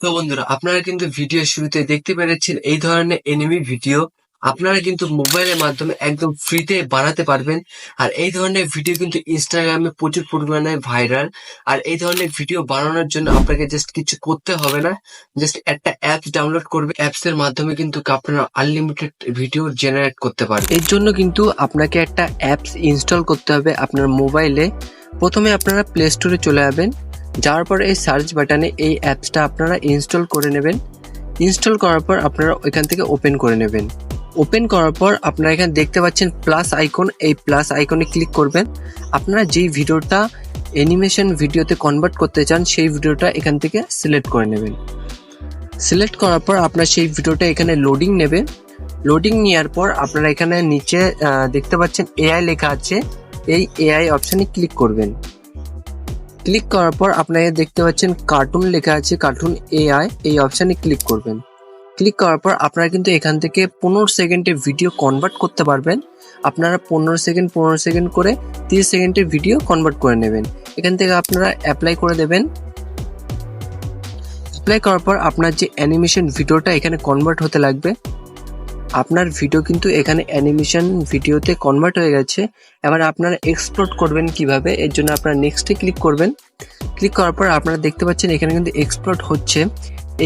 তো বন্ধুরা, আপনারা কিন্তু ভিডিও শুরুতে দেখতে পেরেছেন এই ধরনের এনিমি ভিডিও আপনারা কিন্তু মোবাইলের মাধ্যমে একদম ফ্রিতে বানাতে পারবেন। আর এই ধরনের ভিডিও কিন্তু ইনস্টাগ্রামে প্রচুর পরিমাণে ভাইরাল আর এই ধরনের ভিডিও বানানোর জন্য আপনাকে জাস্ট কিছু করতে হবে না। জাস্ট একটা অ্যাপস ডাউনলোড করবে। অ্যাপস এর মাধ্যমে কিন্তু আপনারা আনলিমিটেড ভিডিও জেনারেট করতে পারবেন। এর জন্য কিন্তু আপনাকে একটা অ্যাপস ইনস্টল করতে হবে আপনার মোবাইলে প্রথমে আপনারা প্লে স্টোরে চলে যাবেন। যাওয়ার পর এই সার্চ বাটনে এই অ্যাপসটা আপনারা ইনস্টল করে নেবেন। ইনস্টল করার পর আপনারা ওইখান থেকে ওপেন করে নেবেন। ওপেন করার পর আপনারা এখানে দেখতে পাচ্ছেন প্লাস আইকন এই প্লাস আইকনে ক্লিক করবেন। আপনারা যেই ভিডিওটা অ্যানিমেশন ভিডিওতে কনভার্ট করতে চান, সেই ভিডিওটা এখান থেকে সিলেক্ট করে নেবেন। সিলেক্ট করার পর আপনার সেই ভিডিওটা এখানে লোডিং নেবে লোডিং নেওয়ার পর আপনারা এখানে নিচে দেখতে পাচ্ছেন এআই লেখা আছে। এই এআই অপশানে ক্লিক করবেন। ক্লিক করার পর আপনারা দেখতে পাচ্ছেন কার্টুন লেখা আছে, কার্টুন এআই এই অপশানে ক্লিক করবেন। ক্লিক করার পর আপনারা কিন্তু এখান থেকে পনেরো সেকেন্ডে ভিডিও কনভার্ট করতে পারবেন। আপনারা পনেরো সেকেন্ড পনেরো সেকেন্ড করে তিরিশ সেকেন্ডের ভিডিও কনভার্ট করে নেবেন। এখান থেকে আপনারা অ্যাপ্লাই করে দেবেন। অ্যাপ্লাই করার পর আপনার যে অ্যানিমেশন ভিডিওটা এখানে কনভার্ট হতে লাগবে আপনার ভিডিও কিন্তু এখানে অ্যানিমেশন ভিডিওতে কনভার্ট হয়ে গেছে। এবার আপনারা এক্সপ্লোর করবেন কীভাবে, এর জন্য আপনারা নেক্সটে ক্লিক করবেন। ক্লিক করার পর আপনারা দেখতে পাচ্ছেন এখানে কিন্তু এক্সপ্লোর হচ্ছে।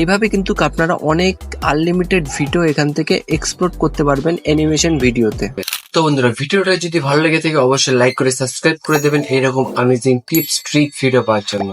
এইভাবে কিন্তু আপনারা অনেক আনলিমিটেড ভিডিও এখান থেকে এক্সপ্লোর করতে পারবেন অ্যানিমেশন ভিডিওতে তো বন্ধুরা, ভিডিওটা যদি ভালো লেগে থাকে, অবশ্যই লাইক করে সাবস্ক্রাইব করে দেবেন। এইরকম আমেজিং টিপস ট্রিক ভিডিও পাওয়ার জন্য।